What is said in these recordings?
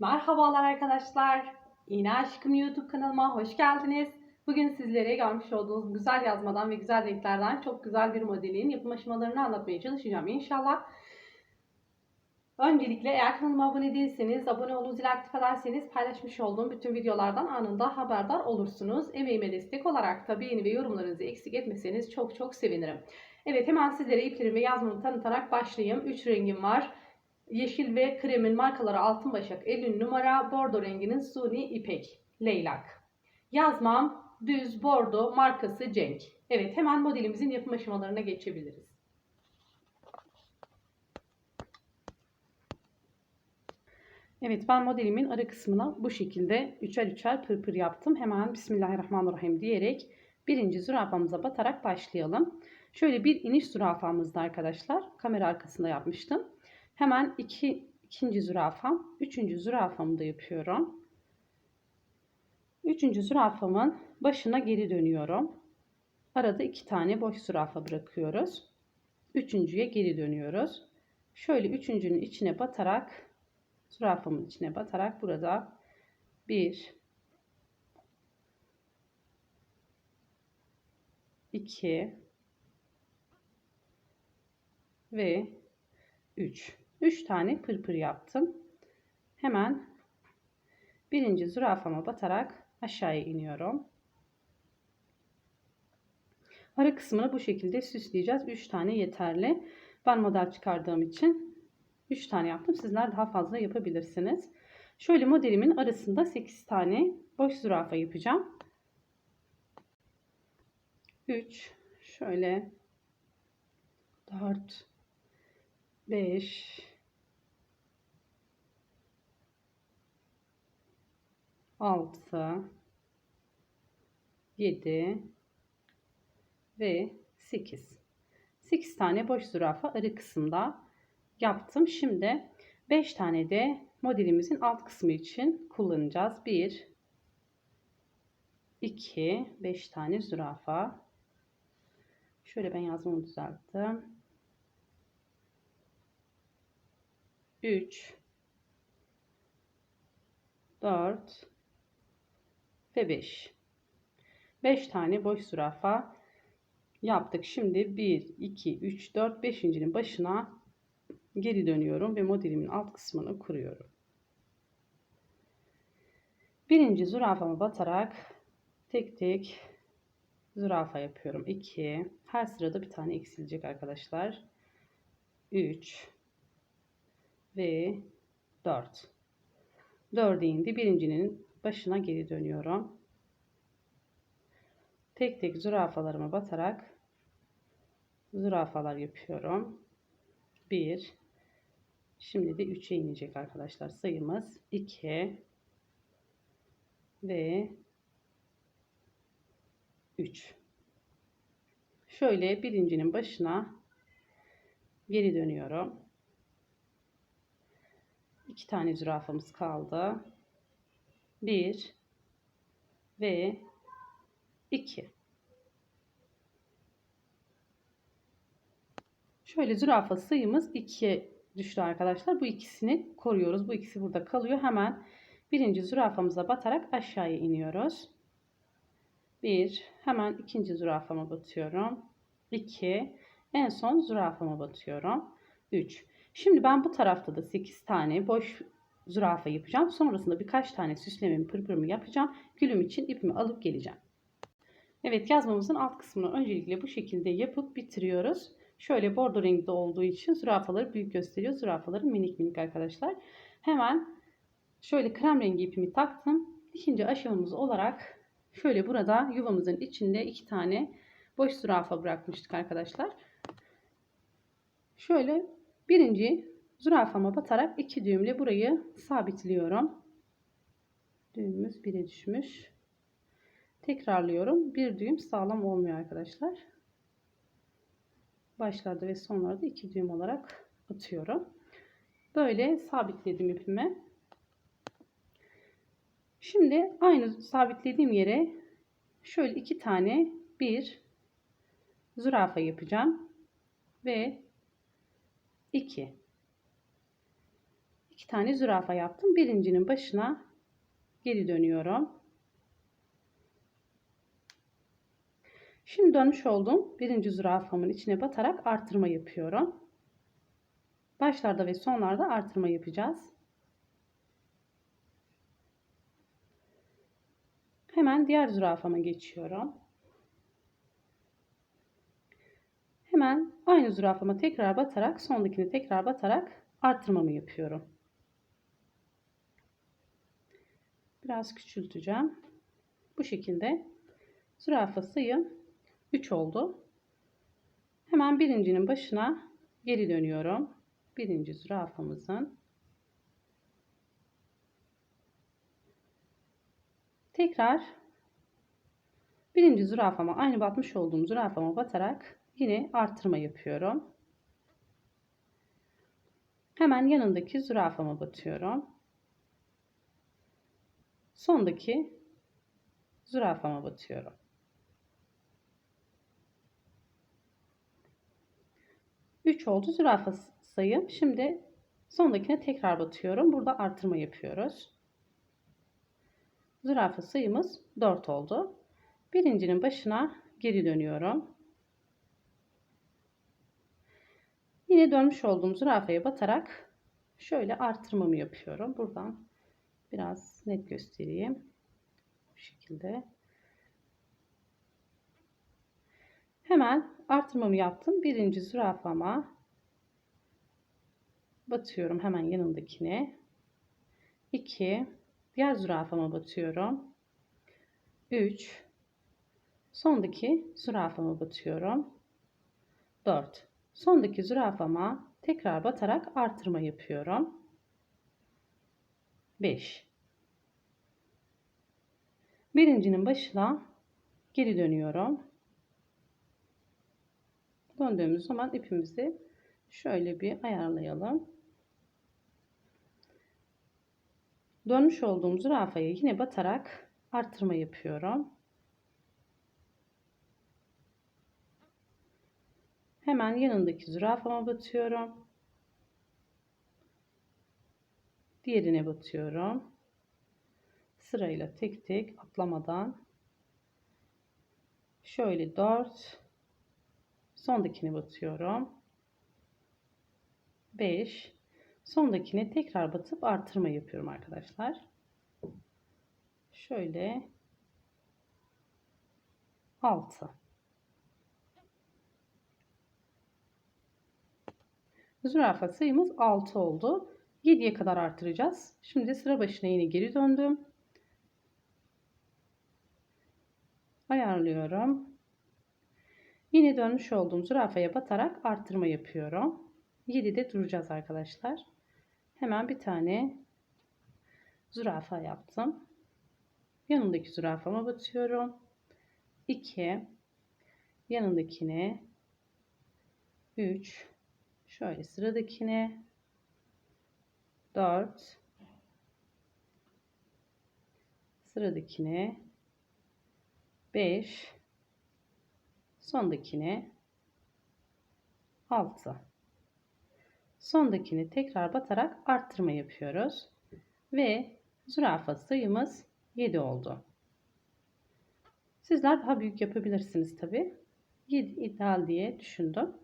Merhabalar arkadaşlar. İğne Aşkım YouTube kanalıma hoş geldiniz. Bugün sizlere görmüş olduğunuz güzel yazmadan ve güzel renklerden çok güzel bir modelin yapım aşamalarını anlatmaya çalışacağım inşallah. Öncelikle eğer kanalıma abone değilseniz, abone olup zil aktif ederseniz paylaşmış olduğum bütün videolardan anında haberdar olursunuz. Emeğime destek olarak da beğeni ve yorumlarınızı eksik etmeseniz çok çok sevinirim. Evet hemen sizlere iplerimi yazmamı tanıtarak başlayayım. 3 rengim var. Yeşil ve kremin markaları Altın Başak 50 numara, bordo renginin suni ipek, leylak. Yazmam düz bordo markası Cenk. Evet hemen modelimizin yapım aşamalarına geçebiliriz. Evet ben modelimin ara kısmına bu şekilde üçer üçer pırpır yaptım. Hemen Bismillahirrahmanirrahim diyerek birinci zürafamıza batarak başlayalım. Şöyle bir iniş zürafamızda arkadaşlar kamera arkasında yapmıştım. Hemen iki, ikinci zürafam, üçüncü zürafamı da yapıyorum. Üçüncü zürafamın başına geri dönüyorum. Arada iki tane boş zürafa bırakıyoruz. Üçüncüye geri dönüyoruz. Şöyle üçüncünün içine batarak, zürafamın içine batarak burada bir, iki ve üç. 3 tane pırpır yaptım. Hemen birinci zürafama batarak aşağıya iniyorum. Ara kısmını bu şekilde süsleyeceğiz. 3 tane yeterli. Ben model çıkardığım için 3 tane yaptım. Sizler daha fazla yapabilirsiniz. Şöyle modelimin arasında 8 tane boş zürafa yapacağım. 3 şöyle 4 5 6 7 ve 8 8 tane boş zürafa arı kısımda yaptım. Şimdi 5 tane de modelimizin alt kısmı için kullanacağız. 1 2 5 tane zürafa. Şöyle ben yazmamı düzelttim. 3 4 ve 5. 5 tane boş zürafa yaptık. Şimdi 1, 2, 3, 4, 5.'nin başına geri dönüyorum ve modelimin alt kısmını kuruyorum. Birinci zürafama batarak tek tek zürafa yapıyorum. 2. Her sırada bir tane eksilecek arkadaşlar. 3 ve 4. 4'e indi. Birincinin başına geri dönüyorum. Tek tek zürafalarıma batarak zürafalar yapıyorum. 1 Şimdi de 3'e inecek arkadaşlar sayımız 2 ve 3 şöyle birincinin başına geri dönüyorum. 2 tane zürafamız kaldı. 1 ve 2. Şöyle zürafa sayımız 2'ye düştü arkadaşlar. Bu ikisini koruyoruz. Bu ikisi burada kalıyor. Hemen birinci zürafamıza batarak aşağıya iniyoruz. 1. Hemen ikinci zürafama batıyorum. 2. En son zürafama batıyorum. 3. Şimdi ben bu tarafta da 8 tane boş zürafa yapacağım. Sonrasında birkaç tane süslememi pırpırımı yapacağım. Gülüm için ipimi alıp geleceğim. Evet yazmamızın alt kısmını öncelikle bu şekilde yapıp bitiriyoruz. Şöyle bordo renkte olduğu için zürafaları büyük gösteriyor. Zürafaları minik minik arkadaşlar. Hemen şöyle krem rengi ipimi taktım. İkinci aşamamız olarak şöyle burada yuvamızın içinde iki tane boş zürafa bırakmıştık arkadaşlar. Şöyle birinci zürafama batarak iki düğümle burayı sabitliyorum. Düğümümüz bire düşmüş. Tekrarlıyorum. Bir düğüm sağlam olmuyor arkadaşlar. Başlarda ve sonlarda iki düğüm olarak atıyorum. Böyle sabitledim ipimi. Şimdi aynı sabitlediğim yere şöyle iki tane bir zürafa yapacağım ve 2 iki tane zürafa yaptım. Birincinin başına geri dönüyorum. Şimdi dönmüş olduğum birinci zürafamın içine batarak artırma yapıyorum. Başlarda ve sonlarda artırma yapacağız. Hemen diğer zürafama geçiyorum. Hemen aynı zürafama tekrar batarak sondakini tekrar batarak artırmamı yapıyorum. Biraz küçülteceğim. Bu şekilde zürafa sayım 3 oldu. Hemen birincinin başına geri dönüyorum. Birinci zürafamızın tekrar birinci zürafama aynı batmış olduğum zürafama batarak yine artırma yapıyorum. Hemen yanındaki zürafama batıyorum. Sondaki zürafama batıyorum. Üç oldu zürafa sayım. Şimdi sondakine tekrar batıyorum. Burada artırma yapıyoruz. Zürafa sayımız 4 oldu. Birincinin başına geri dönüyorum. Yine dönmüş olduğum zürafaya batarak şöyle artırmamı yapıyorum. Buradan biraz net göstereyim. Bu şekilde. Hemen artırmamı yaptım. Birinci zürafama batıyorum hemen yanındakine. 2 diğer zürafama batıyorum. 3 sondaki zürafama batıyorum. 4 sondaki zürafama tekrar batarak artırma yapıyorum. 5 birincinin başına geri dönüyorum. Döndüğümüz zaman ipimizi şöyle bir ayarlayalım. Dönmüş olduğum zürafaya yine batarak artırma yapıyorum. Hemen yanındaki zürafama batıyorum. Diğerine batıyorum. Sırayla tek tek atlamadan şöyle 4 sondakine batıyorum. 5 sondakine tekrar batıp artırma yapıyorum arkadaşlar. Şöyle 6 Zürafa sayımız 6 oldu. 7'ye kadar artıracağız. Şimdi sıra başına yine geri döndüm. Ayarlıyorum. Yine dönmüş olduğum zürafaya batarak artırma yapıyorum. 7'de duracağız arkadaşlar. Hemen bir tane zürafa yaptım. Yanındaki zürafama batıyorum. 2 yanındakine 3 şöyle sıradakine 4 sıradakine 5 sondakine 6 sondakini tekrar batarak arttırma yapıyoruz. Ve zürafa sayımız 7 oldu. Sizler daha büyük yapabilirsiniz tabi. 7 ideal diye düşündüm.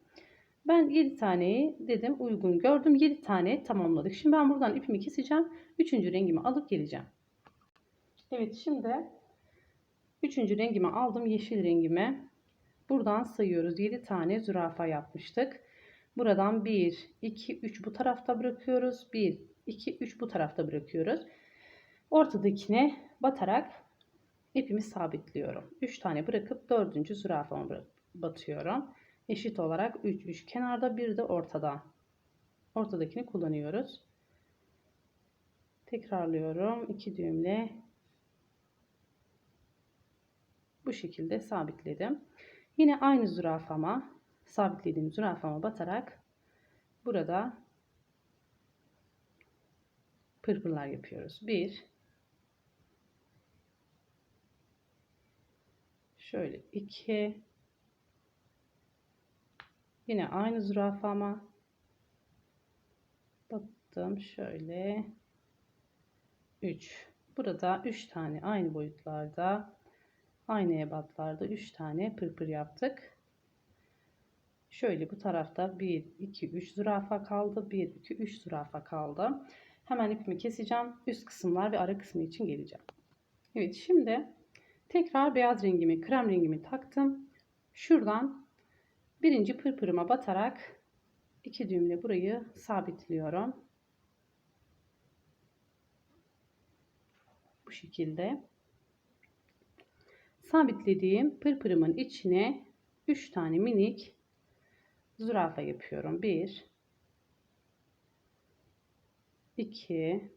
Ben 7 taneyi dedim uygun gördüm. 7 tane tamamladık. Şimdi ben buradan ipimi keseceğim. 3. rengimi alıp geleceğim. Evet şimdi 3. rengimi aldım. Yeşil rengimi. Buradan sayıyoruz. 7 tane zürafa yapmıştık. Buradan 1, 2, 3 bu tarafta bırakıyoruz. 1, 2, 3 bu tarafta bırakıyoruz. Ortadakine batarak ipimi sabitliyorum. 3 tane bırakıp 4. zürafamı batıyorum. Eşit olarak 3, 3 kenarda bir de ortada. Ortadakini kullanıyoruz. Tekrarlıyorum. 2 düğümle bu şekilde sabitledim. Yine aynı zürafama sabitlediğim zürafama batarak burada pırpırlar yapıyoruz. Bir şöyle iki yine aynı zürafama yaptım. Şöyle 3. Burada 3 tane aynı boyutlarda aynı ebatlarda 3 tane pırpır yaptık. Şöyle bu tarafta 1 2 3 zürafa kaldı. 1 2 3 zürafa kaldı. Hemen ipimi keseceğim. Üst kısımlar ve ara kısmı için geleceğim. Evet şimdi tekrar beyaz rengimi krem rengimi taktım. Şuradan birinci pırpırıma batarak iki düğümle burayı sabitliyorum. Bu şekilde. Sabitlediğim pırpırımın içine 3 tane minik zürafa yapıyorum. 1 2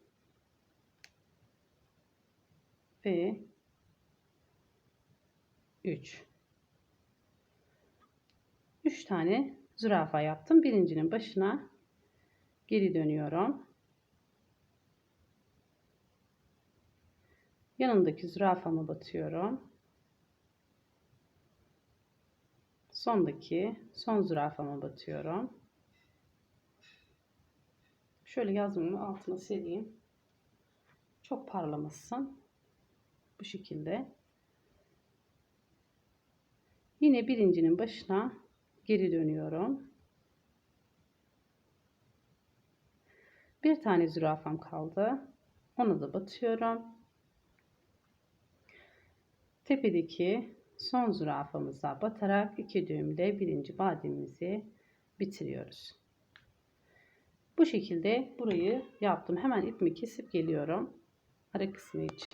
ve 3 3 tane zürafa yaptım. Birincinin başına geri dönüyorum. Yanındaki zürafama batıyorum. Sondaki son zürafama batıyorum. Şöyle yazımı altına sileyim. Çok parlamasın. Bu şekilde. Yine birincinin başına geri dönüyorum. Bir tane zürafam kaldı. Ona da batıyorum. Tepedeki son zürafamıza batarak iki düğümle birinci bademimizi bitiriyoruz. Bu şekilde burayı yaptım. Hemen ipimi kesip geliyorum. Ara kısmı için.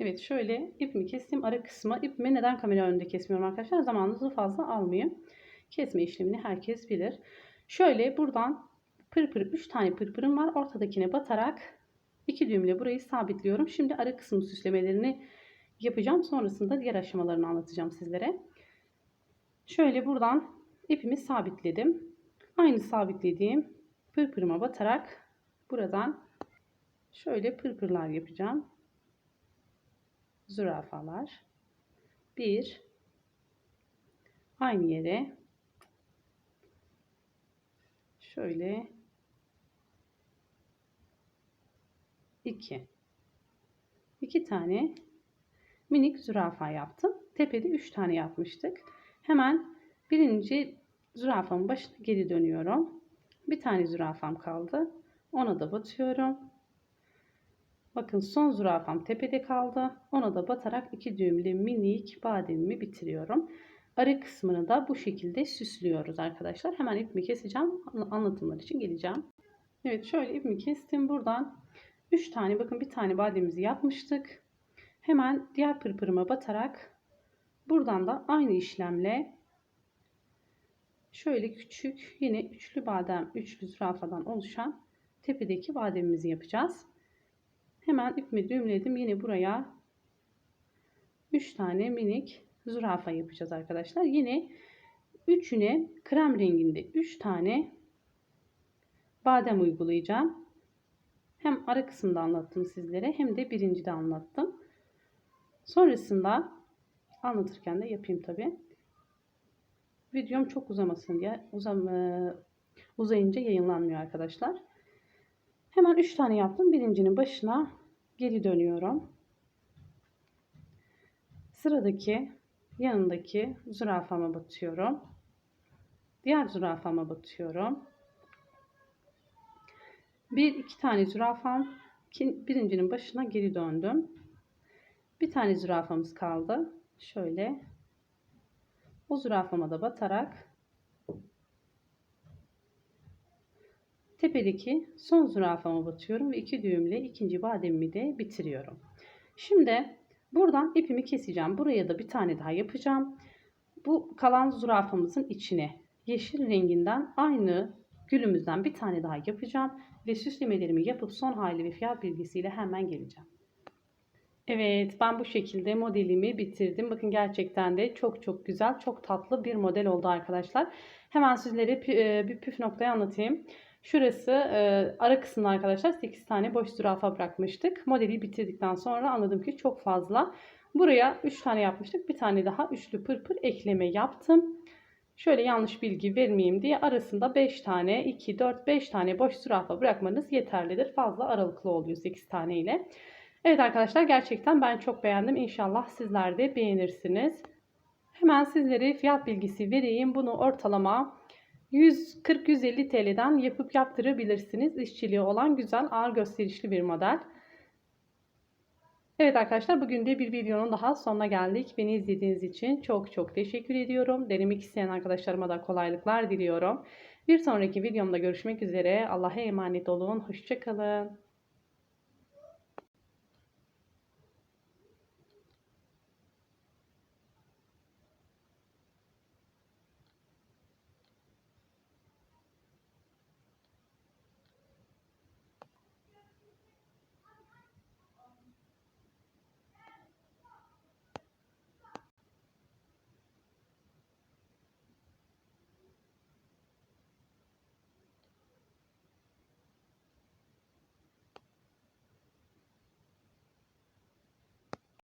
Evet şöyle ipimi kestim. Ara kısmı ipimi neden kamera önünde kesmiyorum arkadaşlar? Zamanınızı fazla almayayım. Kesme işlemini herkes bilir. Şöyle buradan pırpır 3 tane pırpırım var. Ortadakine batarak iki düğümle burayı sabitliyorum. Şimdi ara kısmı süslemelerini yapacağım. Sonrasında diğer aşamalarını anlatacağım sizlere. Şöyle buradan ipimi sabitledim. Aynı sabitlediğim pırpırıma batarak buradan şöyle pırpırlar yapacağım. Zürafalar. Bir aynı yere şöyle iki iki tane minik zürafa yaptım. Tepede üç tane yapmıştık. Hemen birinci zürafamın başına geri dönüyorum. Bir tane zürafam kaldı. Ona da batıyorum. Bakın son zürafam tepede kaldı. Ona da batarak iki düğümlü minik bademimi bitiriyorum. Ara kısmını da bu şekilde süslüyoruz arkadaşlar. Hemen ipimi keseceğim. Anlatımlar için geleceğim. Evet şöyle ipimi kestim. Buradan 3 tane bakın bir tane bademimizi yapmıştık. Hemen diğer pırpırıma batarak buradan da aynı işlemle şöyle küçük yine üçlü badem, üçlü zürafadan oluşan tepedeki bademimizi yapacağız. Hemen ipimi düğümledim. Yine buraya 3 tane minik zürafa yapacağız arkadaşlar. Yine üçüne krem renginde 3 tane badem uygulayacağım. Hem ara kısımda anlattım sizlere hem de birincide anlattım. Sonrasında anlatırken de yapayım tabi. Videom çok uzamasın diye uzam, e, uzayınca yayınlanmıyor arkadaşlar. Hemen 3 tane yaptım. Birincinin başına geri dönüyorum. Sıradaki yanındaki zürafama batıyorum. Diğer zürafama batıyorum. Bir iki tane zürafam birincinin başına geri döndüm. Bir tane zürafamız kaldı. Şöyle o zürafama da batarak tepedeki son zürafama batıyorum ve iki düğümle ikinci bademimi de bitiriyorum. Şimdi buradan ipimi keseceğim. Buraya da bir tane daha yapacağım. Bu kalan zürafamızın içine yeşil renginden aynı gülümüzden bir tane daha yapacağım ve süslemelerimi yapıp son hali ve fiyat bilgisiyle hemen geleceğim. Evet ben bu şekilde modelimi bitirdim. Bakın gerçekten de çok çok güzel, çok tatlı bir model oldu arkadaşlar. Hemen sizlere bir püf noktayı anlatayım. Şurası e, ara kısımda arkadaşlar 8 tane boş zürafa bırakmıştık. Modeli bitirdikten sonra anladım ki çok fazla. Buraya 3 tane yapmıştık. Bir tane daha üçlü pırpır ekleme yaptım. Şöyle yanlış bilgi vermeyeyim diye arasında 5 tane, 2, 4, 5 tane boş zürafa bırakmanız yeterlidir. Fazla aralıklı oluyor 8 tane ile. Evet arkadaşlar gerçekten ben çok beğendim. İnşallah sizler de beğenirsiniz. Hemen sizlere fiyat bilgisi vereyim. Bunu ortalama 140-150 TL'den yapıp yaptırabilirsiniz. İşçiliği olan güzel ağır gösterişli bir model. Evet arkadaşlar bugün de bir videonun daha sonuna geldik. Beni izlediğiniz için çok çok teşekkür ediyorum. Denemek isteyen arkadaşlarıma da kolaylıklar diliyorum. Bir sonraki videomda görüşmek üzere. Allah'a emanet olun. Hoşçakalın.